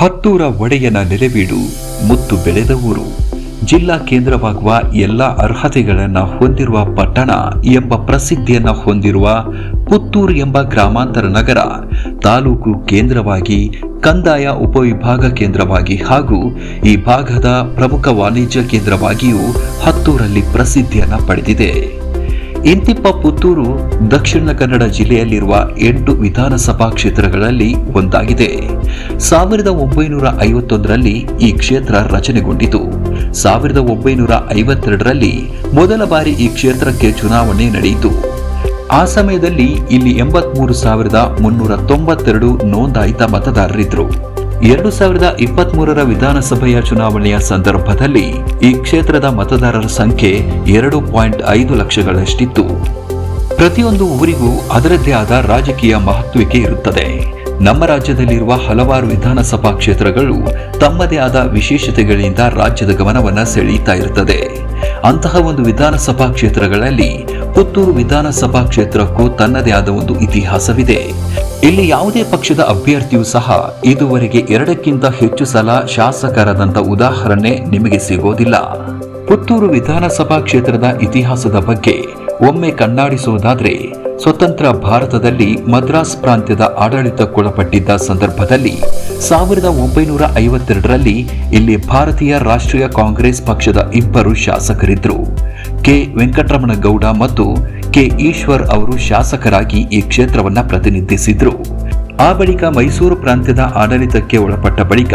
ಹತ್ತೂರ ಒಡೆಯನ ನೆಲೆವೀಡು ಮುತ್ತು ಬೆಳೆದ ಊರು. ಜಿಲ್ಲಾ ಕೇಂದ್ರವಾಗುವ ಎಲ್ಲ ಅರ್ಹತೆಗಳನ್ನು ಹೊಂದಿರುವ ಪಟ್ಟಣ ಎಂಬ ಪ್ರಸಿದ್ಧಿಯನ್ನು ಹೊಂದಿರುವ ಪುತ್ತೂರು ಎಂಬ ಗ್ರಾಮಾಂತರ ನಗರ ತಾಲೂಕು ಕೇಂದ್ರವಾಗಿ ಕಂದಾಯ ಉಪವಿಭಾಗ ಕೇಂದ್ರವಾಗಿ ಹಾಗೂ ಈ ಭಾಗದ ಪ್ರಮುಖ ವಾಣಿಜ್ಯ ಕೇಂದ್ರವಾಗಿಯೂ ಹತ್ತೂರಲ್ಲಿ ಪ್ರಸಿದ್ಧಿಯನ್ನು ಪಡೆದಿದೆ. ಇಂತಿಪ್ಪ ಪುತ್ತೂರು ದಕ್ಷಿಣ ಕನ್ನಡ ಜಿಲ್ಲೆಯಲ್ಲಿರುವ ಎಂಟು ವಿಧಾನಸಭಾ ಕ್ಷೇತ್ರಗಳಲ್ಲಿ ಒಂದಾಗಿದೆ. ಸಾವಿರದ ಒಂಬೈನೂರ ಐವತ್ತೊಂದರಲ್ಲಿ ಈ ಕ್ಷೇತ್ರ ರಚನೆಗೊಂಡಿತು. ಸಾವಿರದ ಒಂಬೈನೂರ ಐವತ್ತೆರಡರಲ್ಲಿ ಮೊದಲ ಬಾರಿ ಈ ಕ್ಷೇತ್ರಕ್ಕೆ ಚುನಾವಣೆ ನಡೆಯಿತು. ಆ ಸಮಯದಲ್ಲಿ ಇಲ್ಲಿ ಎಂಬತ್ಮೂರು ಸಾವಿರದ ಮುನ್ನೂರ ತೊಂಬತ್ತೆರಡು ನೋಂದಾಯಿತ ಮತದಾರರಿದ್ದರು. ಎರಡು ಸಾವಿರದ ಇಪ್ಪತ್ಮೂರರ ವಿಧಾನಸಭೆಯ ಚುನಾವಣೆಯ ಸಂದರ್ಭದಲ್ಲಿ ಈ ಕ್ಷೇತ್ರದ ಮತದಾರರ ಸಂಖ್ಯೆ ಎರಡು ಪಾಯಿಂಟ್ ಐದು ಲಕ್ಷಗಳಷ್ಟಿತ್ತು. ಪ್ರತಿಯೊಂದು ಊರಿಗೂ ಅದರದ್ದೇ ಆದ ರಾಜಕೀಯ ಮಹತ್ವಿಕೆ ಇರುತ್ತದೆ. ನಮ್ಮ ರಾಜ್ಯದಲ್ಲಿರುವ ಹಲವಾರು ವಿಧಾನಸಭಾ ಕ್ಷೇತ್ರಗಳು ತಮ್ಮದೇ ಆದ ವಿಶೇಷತೆಗಳಿಂದ ರಾಜ್ಯದ ಗಮನವನ್ನು ಸೆಳೆಯುತ್ತಾ ಇರುತ್ತದೆ. ಅಂತಹ ಒಂದು ವಿಧಾನಸಭಾ ಕ್ಷೇತ್ರಗಳಲ್ಲಿ ಪುತ್ತೂರು ವಿಧಾನಸಭಾ ಕ್ಷೇತ್ರಕ್ಕೂ ತನ್ನದೇ ಆದ ಒಂದು ಇತಿಹಾಸವಿದೆ. ಇಲ್ಲಿ ಯಾವುದೇ ಪಕ್ಷದ ಅಭ್ಯರ್ಥಿಯೂ ಸಹ ಇದುವರೆಗೆ ಎರಡಕ್ಕಿಂತ ಹೆಚ್ಚು ಸಲ ಶಾಸಕರಾದಂಥ ಉದಾಹರಣೆ ನಿಮಗೆ ಸಿಗೋದಿಲ್ಲ. ಪುತ್ತೂರು ವಿಧಾನಸಭಾ ಕ್ಷೇತ್ರದ ಇತಿಹಾಸದ ಬಗ್ಗೆ ಒಮ್ಮೆ ಕಣ್ಣಾಡಿಸುವುದಾದರೆ, ಸ್ವತಂತ್ರ ಭಾರತದಲ್ಲಿ ಮದ್ರಾಸ್ ಪ್ರಾಂತ್ಯದ ಆಡಳಿತಕ್ಕೊಳಪಟ್ಟಿದ್ದ ಸಂದರ್ಭದಲ್ಲಿ ಸಾವಿರದ ಒಂಬೈನೂರ ಐವತ್ತೆರಡರಲ್ಲಿ ಇಲ್ಲಿ ಭಾರತೀಯ ರಾಷ್ಟ್ರೀಯ ಕಾಂಗ್ರೆಸ್ ಪಕ್ಷದ ಇಬ್ಬರು ಶಾಸಕರಿದ್ದರು ಕೆ ವೆಂಕಟರಮಣ ಗೌಡ ಮತ್ತು ಕೆ ಈಶ್ವರ್ ಅವರು ಶಾಸಕರಾಗಿ ಈ ಕ್ಷೇತ್ರವನ್ನು ಪ್ರತಿನಿಧಿಸಿದ್ರು. ಆ ಬಳಿಕ ಮೈಸೂರು ಪ್ರಾಂತ್ಯದ ಆಡಳಿತಕ್ಕೆ ಒಳಪಟ್ಟ ಬಳಿಕ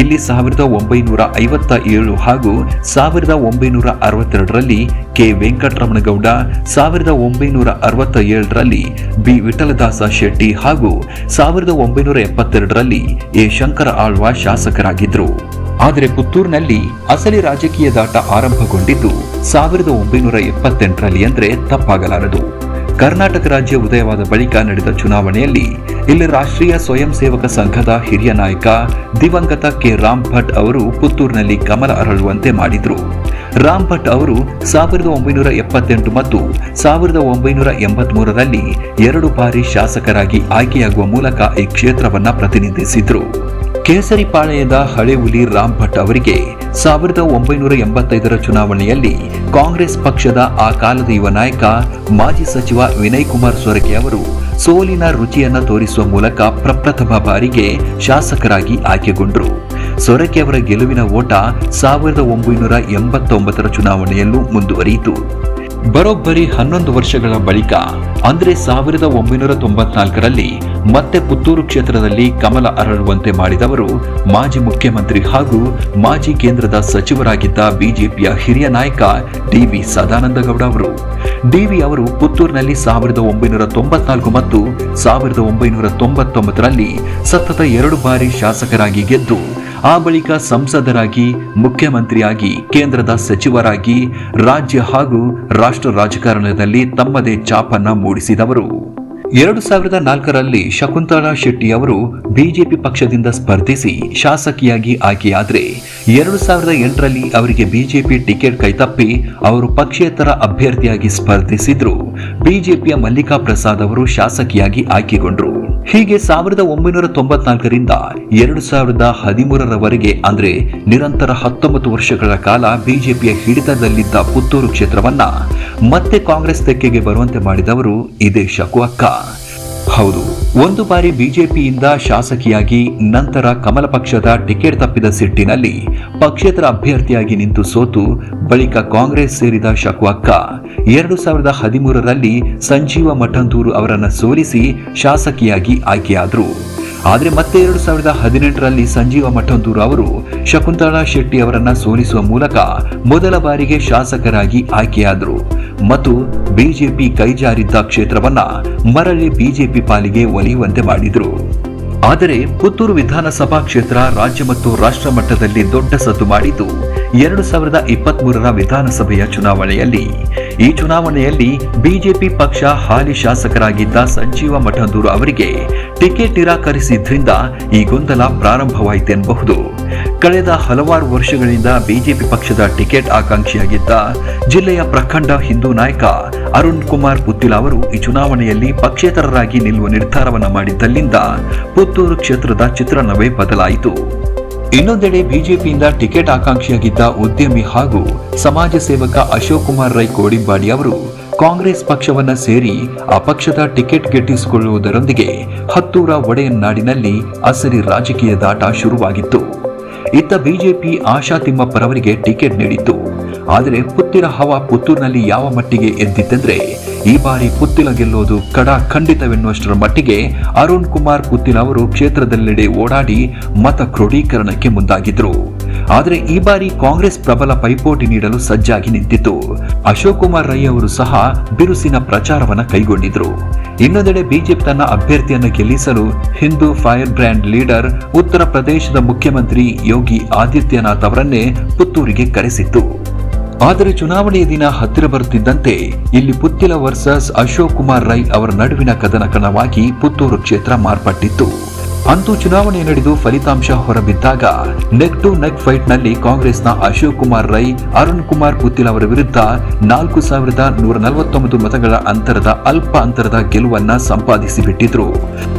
ಇಲ್ಲಿ ಸಾವಿರದ ಒಂಬೈನೂರ ಐವತ್ತ ಏಳು ಹಾಗೂ ಸಾವಿರದ ಒಂಬೈನೂರ ಅರವತ್ತೆರಡರಲ್ಲಿ ಕೆ ವೆಂಕಟರಮಣಗೌಡ, ಸಾವಿರದ ಒಂಬೈನೂರ ಅರವತ್ತ ಏಳರಲ್ಲಿ ಬಿ ವಿಠಲದಾಸ ಶೆಟ್ಟಿ ಹಾಗೂ ಸಾವಿರದ ಒಂಬೈನೂರ ಎಪ್ಪತ್ತೆರಡರಲ್ಲಿ ಎ ಶಂಕರ ಆಳ್ವ ಶಾಸಕರಾಗಿದ್ದರು ಆದರೆ ಪುತ್ತೂರಿನಲ್ಲಿ ಅಸಲಿ ರಾಜಕೀಯ ದಾಟ ಆರಂಭಗೊಂಡಿದ್ದು ಸಾವಿರದ ಒಂಬೈನೂರ ಎಪ್ಪತ್ತೆಂಟರಲ್ಲಿ ಅಂದರೆ ತಪ್ಪಾಗಲಾರದು. ಕರ್ನಾಟಕ ರಾಜ್ಯ ಉದಯವಾದ ಬಳಿಕ ನಡೆದ ಚುನಾವಣೆಯಲ್ಲಿ ಇಲ್ಲಿ ರಾಷ್ಟ್ರೀಯ ಸ್ವಯಂ ಸೇವಕ ಸಂಘದ ಹಿರಿಯ ನಾಯಕ ದಿವಂಗತ ಕೆ. ರಾಮ್ ಭಟ್ ಅವರು ಪುತ್ತೂರಿನಲ್ಲಿ ಕಮಲ ಅರಳುವಂತೆ ಮಾಡಿದ್ರು. ರಾಮ್ ಭಟ್ ಅವರು ಸಾವಿರದ ಒಂಬೈನೂರ ಎಪ್ಪತ್ತೆಂಟು ಮತ್ತು ಸಾವಿರದ ಒಂಬೈನೂರ ಎಂಬತ್ಮೂರರಲ್ಲಿ ಎರಡು ಬಾರಿ ಶಾಸಕರಾಗಿ ಆಯ್ಕೆಯಾಗುವ ಮೂಲಕ ಈ ಕ್ಷೇತ್ರವನ್ನ ಪ್ರತಿನಿಧಿಸಿದ್ರು. ಕೇಸರಿಪಾಳ್ಯದ ಹಳೆ ಹುಲಿ ರಾಮ್ ಭಟ್ ಅವರಿಗೆ ಸಾವಿರದ ಒಂಬೈನೂರ ಎಂಬತ್ತೈದರ ಚುನಾವಣೆಯಲ್ಲಿ ಕಾಂಗ್ರೆಸ್ ಪಕ್ಷದ ಆ ಕಾಲದ ಯುವ ನಾಯಕ, ಮಾಜಿ ಸಚಿವ ವಿನಯ್ ಕುಮಾರ್ ಸೊರಕೆ ಅವರು ಸೋಲಿನ ರುಚಿಯನ್ನು ತೋರಿಸುವ ಮೂಲಕ ಪ್ರಪ್ರಥಮ ಬಾರಿಗೆ ಶಾಸಕರಾಗಿ ಆಯ್ಕೆಗೊಂಡರು. ಸೊರಕೆ ಅವರ ಗೆಲುವಿನ ಓಟ ಸಾವಿರದ ಒಂಬೈನೂರ ಎಂಬತ್ತೊಂಬತ್ತರ ಚುನಾವಣೆಯಲ್ಲೂ ಮುಂದುವರಿಯಿತು. ಬರೋಬ್ಬರಿ ಹನ್ನೊಂದು ವರ್ಷಗಳ ಬಳಿಕ ಅಂದರೆ ಸಾವಿರದ ಒಂಬೈನೂರ ತೊಂಬತ್ನಾಲ್ಕರಲ್ಲಿ ಮತ್ತೆ ಪುತ್ತೂರು ಕ್ಷೇತ್ರದಲ್ಲಿ ಕಮಲ ಅರಳುವಂತೆ ಮಾಡಿದವರು ಮಾಜಿ ಮುಖ್ಯಮಂತ್ರಿ ಹಾಗೂ ಮಾಜಿ ಕೇಂದ್ರದ ಸಚಿವರಾಗಿದ್ದ ಬಿಜೆಪಿಯ ಹಿರಿಯ ನಾಯಕ ಡಿವಿ ಸದಾನಂದಗೌಡ ಅವರು. ಡಿವಿ ಅವರು ಪುತ್ತೂರಿನಲ್ಲಿ ಸಾವಿರದ ಒಂಬೈನೂರ ತೊಂಬತ್ನಾಲ್ಕು ಮತ್ತು ಸಾವಿರದ ಒಂಬೈನೂರ ತೊಂಬತ್ತೊಂಬತ್ತರಲ್ಲಿ ಸತತ ಎರಡು ಬಾರಿ ಶಾಸಕರಾಗಿ ಗೆದ್ದು, ಆ ಬಳಿಕ ಸಂಸದರಾಗಿ, ಮುಖ್ಯಮಂತ್ರಿಯಾಗಿ, ಕೇಂದ್ರದ ಸಚಿವರಾಗಿ, ರಾಜ್ಯ ಹಾಗೂ ರಾಷ್ಟ್ರ ರಾಜಕಾರಣದಲ್ಲಿ ತಮ್ಮದೇ ಚಾಪನ್ನ ಮೂಡಿಸಿದವರು. ಎರಡು ಸಾವಿರದ ನಾಲ್ಕರಲ್ಲಿ ಶಕುಂತಲಾ ಶೆಟ್ಟಿ ಅವರು ಬಿಜೆಪಿ ಪಕ್ಷದಿಂದ ಸ್ಪರ್ಧಿಸಿ ಶಾಸಕಿಯಾಗಿ ಆಯ್ಕೆಯಾದರೆ ಎರಡು ಸಾವಿರದ ಎಂಟರಲ್ಲಿ ಅವರಿಗೆ ಬಿಜೆಪಿ ಟಿಕೆಟ್ ಕೈತಪ್ಪಿ ಅವರು ಪಕ್ಷೇತರ ಅಭ್ಯರ್ಥಿಯಾಗಿ ಸ್ಪರ್ಧಿಸಿದ್ರು. ಬಿಜೆಪಿಯ ಮಲ್ಲಿಕಾ ಪ್ರಸಾದ್ ಅವರು ಶಾಸಕಿಯಾಗಿ ಆಯ್ಕೆಗೊಂಡರು. ಹೀಗೆ ಸಾವಿರದ ಒಂಬೈನೂರ ತೊಂಬತ್ನಾಲ್ಕರಿಂದ ಎರಡು ಸಾವಿರದ ಹದಿಮೂರರವರೆಗೆ, ಅಂದ್ರೆ ನಿರಂತರ ಹತ್ತೊಂಬತ್ತು ವರ್ಷಗಳ ಕಾಲ ಬಿಜೆಪಿಯ ಹಿಡಿತದಲ್ಲಿದ್ದ ಪುತ್ತೂರು ಕ್ಷೇತ್ರವನ್ನ ಮತ್ತೆ ಕಾಂಗ್ರೆಸ್ ತೆಕ್ಕೆಗೆ ಬರುವಂತೆ ಮಾಡಿದವರು ಇದೇ ಶಕು ಅಕ್ಕ. ಹೌದು. ಒಂದು ಬಾರಿ ಬಿಜೆಪಿಯಿಂದ ಶಾಸಕಿಯಾಗಿ ನಂತರ ಕಮಲ ಪಕ್ಷದ ಟಿಕೆಟ್ ತಪ್ಪಿದ ಸಿಟ್ಟಿನಲ್ಲಿ ಪಕ್ಷೇತರ ಅಭ್ಯರ್ಥಿಯಾಗಿ ನಿಂತು ಸೋತು, ಬಳಿಕ ಕಾಂಗ್ರೆಸ್ ಸೇರಿದ ಶಕು ಅಕ್ಕ ಎರಡು ಸಾವಿರದ ಹದಿಮೂರರಲ್ಲಿ ಸಂಜೀವ ಮಠಂದೂರು ಅವರನ್ನು ಸೋಲಿಸಿ ಶಾಸಕಿಯಾಗಿ ಆಯ್ಕೆಯಾದರು. ಆದರೆ ಮತ್ತೆ ಎರಡು ಸಾವಿರದ ಹದಿನೆಂಟರಲ್ಲಿ ಸಂಜೀವ ಮಠಂದೂರು ಅವರು ಶಕುಂತಲಾ ಶೆಟ್ಟಿ ಅವರನ್ನು ಸೋಲಿಸುವ ಮೂಲಕ ಮೊದಲ ಬಾರಿಗೆ ಶಾಸಕರಾಗಿ ಆಯ್ಕೆಯಾದರು. ಮತ್ತು ಬಿಜೆಪಿ ಕೈಜಾರಿದ್ದ ಕ್ಷೇತ್ರವನ್ನ ಮರಳಿ ಬಿಜೆಪಿ ಪಾಲಿಗೆ ಒಲಿಯುವಂತೆ ಮಾಡಿದ್ರು. ಆದರೆ ಪುತ್ತೂರು ವಿಧಾನಸಭಾ ಕ್ಷೇತ್ರ ರಾಜ್ಯ ಮತ್ತು ರಾಷ್ಟ್ರ ಮಟ್ಟದಲ್ಲಿ ದೊಡ್ಡ ಸದ್ದು ಮಾಡಿದ್ದು ಎರಡು ಸಾವಿರದ ಇಪ್ಪತ್ಮೂರರ ವಿಧಾನಸಭೆಯ ಚುನಾವಣೆಯಲ್ಲಿ. ಈ ಚುನಾವಣೆಯಲ್ಲಿ ಬಿಜೆಪಿ ಪಕ್ಷ ಹಾಲಿ ಶಾಸಕರಾಗಿದ್ದ ಸಂಜೀವ ಮಠಂದೂರು ಅವರಿಗೆ ಟಿಕೆಟ್ ನಿರಾಕರಿಸಿದ್ರಿಂದ ಈ ಗೊಂದಲ ಪ್ರಾರಂಭವಾಯಿತೆನ್ನಬಹುದು ಕಳೆದ ಹಲವಾರು ವರ್ಷಗಳಿಂದ ಬಿಜೆಪಿ ಪಕ್ಷದ ಟಿಕೆಟ್ ಆಕಾಂಕ್ಷಿಯಾಗಿದ್ದ ಜಿಲ್ಲೆಯ ಪ್ರಖಂಡ ಹಿಂದೂ ನಾಯಕ ಅರುಣ್ ಕುಮಾರ್ ಪುತ್ತಿಲ ಅವರು ಈ ಚುನಾವಣೆಯಲ್ಲಿ ಪಕ್ಷೇತರರಾಗಿ ನಿಲ್ಲುವ ನಿರ್ಧಾರವನ್ನು ಮಾಡಿದ್ದಲ್ಲಿಂದ ಪುತ್ತೂರು ಕ್ಷೇತ್ರದ ಚಿತ್ರಣವೇ ಬದಲಾಯಿತು. ಇನ್ನೊಂದೆಡೆ ಬಿಜೆಪಿಯಿಂದ ಟಿಕೆಟ್ ಆಕಾಂಕ್ಷಿಯಾಗಿದ್ದ ಉದ್ಯಮಿ ಹಾಗೂ ಸಮಾಜ ಸೇವಕ ಅಶೋಕ್ ಕುಮಾರ್ ರೈ ಕೋಡಿಂಬಾಡಿ ಅವರು ಕಾಂಗ್ರೆಸ್ ಪಕ್ಷವನ್ನ ಸೇರಿ ಆ ಪಕ್ಷದ ಟಿಕೆಟ್ ಗೆಟ್ಟಿಸಿಕೊಳ್ಳುವುದರೊಂದಿಗೆ ಹತ್ತೂರ ಒಡೆಯನ್ನಾಡಿನಲ್ಲಿ ಅಸರಿ ರಾಜಕೀಯ ದಾಟ ಶುರುವಾಗಿತ್ತು. ಇತ್ತ ಬಿಜೆಪಿ ಆಶಾ ತಿಮ್ಮಪ್ಪರವರಿಗೆ ಟಿಕೆಟ್ ನೀಡಿತ್ತು. ಆದರೆ ಪುತ್ತಿರ ಹವಾ ಪುತ್ತೂರಿನಲ್ಲಿ ಯಾವ ಮಟ್ಟಿಗೆ ಎದ್ದಿತ್ತೆಂದ್ರೆ, ಈ ಬಾರಿ ಪುತ್ತಿಲ ಗೆಲ್ಲೋದು ಕಡ ಖಂಡಿತವೆನ್ನುವಷ್ಟರ ಮಟ್ಟಿಗೆ ಅರುಣ್ ಕುಮಾರ್ ಪುತ್ತಿಲ ಅವರು ಕ್ಷೇತ್ರದಲ್ಲೆಡೆ ಓಡಾಡಿ ಮತ ಕ್ರೋಢೀಕರಣಕ್ಕೆ ಮುಂದಾಗಿದ್ರು. ಆದರೆ ಈ ಬಾರಿ ಕಾಂಗ್ರೆಸ್ ಪ್ರಬಲ ಪೈಪೋಟಿ ನೀಡಲು ಸಜ್ಜಾಗಿ ನಿಂತಿತ್ತು. ಅಶೋಕ್ ಕುಮಾರ್ ರೈ ಅವರು ಸಹ ಬಿರುಸಿನ ಪ್ರಚಾರವನ್ನು ಕೈಗೊಂಡಿದ್ರು. ಇನ್ನೊಂದೆಡೆ ಬಿಜೆಪಿ ತನ್ನ ಅಭ್ಯರ್ಥಿಯನ್ನು ಗೆಲ್ಲಿಸಲು ಹಿಂದೂ ಫೈರ್ ಬ್ರ್ಯಾಂಡ್ ಲೀಡರ್ ಉತ್ತರ ಪ್ರದೇಶದ ಮುಖ್ಯಮಂತ್ರಿ ಯೋಗಿ ಆದಿತ್ಯನಾಥ್ ಅವರನ್ನೇ ಪುತ್ತೂರಿಗೆ ಕರೆಸಿತ್ತು. ಆದರೆ ಚುನಾವಣೆಯ ದಿನ ಹತ್ತಿರ ಬರುತ್ತಿದ್ದಂತೆ ಇಲ್ಲಿ ಪುತ್ತಿಲ ವರ್ಸಸ್ ಅಶೋಕ್ ಕುಮಾರ್ ರೈ ಅವರ ನಡುವಿನ ಕದನ ಕಣವಾಗಿ ಪುತ್ತೂರು ಕ್ಷೇತ್ರ ಮಾರ್ಪಟ್ಟಿತ್ತು. ಅಂತೂ ಚುನಾವಣೆ ನಡೆದು ಫಲಿತಾಂಶ ಹೊರಬಿದ್ದಾಗ ನೆಕ್ ಟು ನೆಕ್ ಫೈಟ್ನಲ್ಲಿ ಕಾಂಗ್ರೆಸ್ನ ಅಶೋಕ್ ಕುಮಾರ್ ರೈ, ಅರುಣ್ ಕುಮಾರ್ ಪುತ್ತಿಲ್ ಅವರ ವಿರುದ್ಧ ನಾಲ್ಕು ಸಾವಿರದ ನೂರ ನಲವತ್ತೊಂಬತ್ತು ಮತಗಳ ಅಂತರದ ಅಲ್ಪ ಅಂತರದ ಗೆಲುವನ್ನ ಸಂಪಾದಿಸಿಬಿಟ್ಟಿದ್ರು.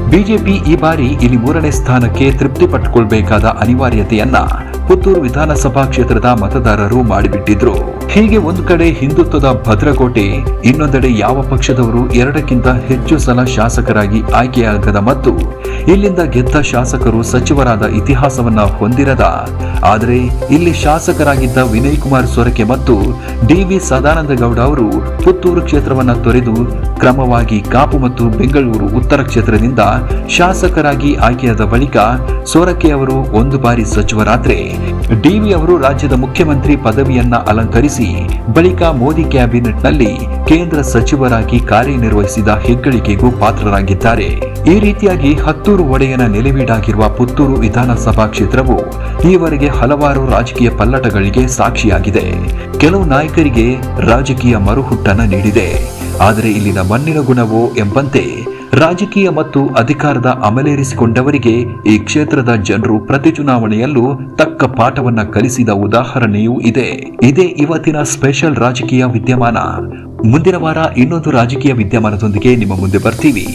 ಬಿಜೆಪಿ ಈ ಬಾರಿ ಇಲ್ಲಿ ಮೂರನೇ ಸ್ಥಾನಕ್ಕೆ ತೃಪ್ತಿ ಪಟ್ಟುಕೊಳ್ಬೇಕಾದ ಅನಿವಾರ್ಯತೆಯನ್ನ ಪುತ್ತೂರು ವಿಧಾನಸಭಾ ಕ್ಷೇತ್ರದ ಮತದಾರರು ಮಾಡಿಬಿಟ್ಟಿದ್ರು. ಹೀಗೆ ಒಂದು ಕಡೆ ಹಿಂದುತ್ವದ ಭದ್ರಕೋಟೆ, ಇನ್ನೊಂದೆಡೆ ಯಾವ ಪಕ್ಷದವರು ಎರಡಕ್ಕಿಂತ ಹೆಚ್ಚು ಸಲ ಶಾಸಕರಾಗಿ ಆಯ್ಕೆಯಾಗದ ಮತ್ತು ಇಲ್ಲಿಂದ ಗೆದ್ದ ಶಾಸಕರು ಸಚಿವರಾದ ಇತಿಹಾಸವನ್ನ ಹೊಂದಿರದ, ಆದರೆ ಇಲ್ಲಿ ಶಾಸಕರಾಗಿದ್ದ ವಿನಯ್ ಕುಮಾರ್ ಸೊರಕೆ ಮತ್ತು ಡಿವಿ ಸದಾನಂದ ಗೌಡ ಅವರು ಪುತ್ತೂರು ಕ್ಷೇತ್ರವನ್ನ ತೊರೆದು ಕ್ರಮವಾಗಿ ಕಾಪು ಮತ್ತು ಬೆಂಗಳೂರು ಉತ್ತರ ಕ್ಷೇತ್ರದಿಂದ ಶಾಸಕರಾಗಿ ಆಯ್ಕೆಯಾದ ಬಳಿಕ ಸೋರಕೆ ಅವರು ಒಂದು ಬಾರಿ ಸಚಿವರಾದ್ರೆ ಡಿವಿ ಅವರು ರಾಜ್ಯದ ಮುಖ್ಯಮಂತ್ರಿ ಪದವಿಯನ್ನ ಅಲಂಕರಿಸಿ ಬಳಿಕ ಮೋದಿ ಕ್ಯಾಬಿನೆಟ್ನಲ್ಲಿ ಕೇಂದ್ರ ಸಚಿವರಾಗಿ ಕಾರ್ಯನಿರ್ವಹಿಸಿದ ಹೆಗ್ಗಳಿಕೆಗೂ ಪಾತ್ರರಾಗಿದ್ದಾರೆ. ಈ ರೀತಿಯಾಗಿ ಹತ್ತೂರು ಒಡೆಯನ ನೆಲೆವೀಡಾಗಿರುವ ಪುತ್ತೂರು ವಿಧಾನಸಭಾ ಕ್ಷೇತ್ರವು ಈವರೆಗೆ ಹಲವಾರು ರಾಜಕೀಯ ಪಲ್ಲಟಗಳಿಗೆ ಸಾಕ್ಷಿಯಾಗಿದೆ. ಕೆಲವು ನಾಯಕರಿಗೆ ರಾಜಕೀಯ ಮರುಹುಟ್ಟನ್ನು ನೀಡಿದೆ. ಆದರೆ ಇಲ್ಲಿನ ಮಣ್ಣಿನ ಗುಣವೋ ಎಂಬಂತೆ ರಾಜಕೀಯ ಮತ್ತು ಅಧಿಕಾರದ ಅಮಲೇರಿಸಿಕೊಂಡವರಿಗೆ ಈ ಕ್ಷೇತ್ರದ ಜನರು ಪ್ರತಿ ಚುನಾವಣೆಯಲ್ಲೂ ತಕ್ಕ ಪಾಠವನ್ನ ಕಲಿಸಿದ ಉದಾಹರಣೆಯೂ ಇದೆ. ಇದೇ ಇವತ್ತಿನ ಸ್ಪೆಷಲ್ ರಾಜಕೀಯ ವಿದ್ಯಮಾನ. ಮುಂದಿನ ವಾರ ಇನ್ನೊಂದು ರಾಜಕೀಯ ವಿದ್ಯಮಾನದೊಂದಿಗೆ ನಿಮ್ಮ ಮುಂದೆ ಬರ್ತೀವಿ.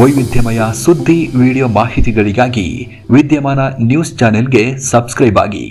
ವೈವಿಧ್ಯಮಯ ಸುದ್ದಿ, ವಿಡಿಯೋ ಮಾಹಿತಿಗಳಿಗಾಗಿ ವಿದ್ಯಮಾನ ನ್ಯೂಸ್ ಚಾನೆಲ್ಗೆ ಸಬ್ಸ್ಕ್ರೈಬ್ ಆಗಿ.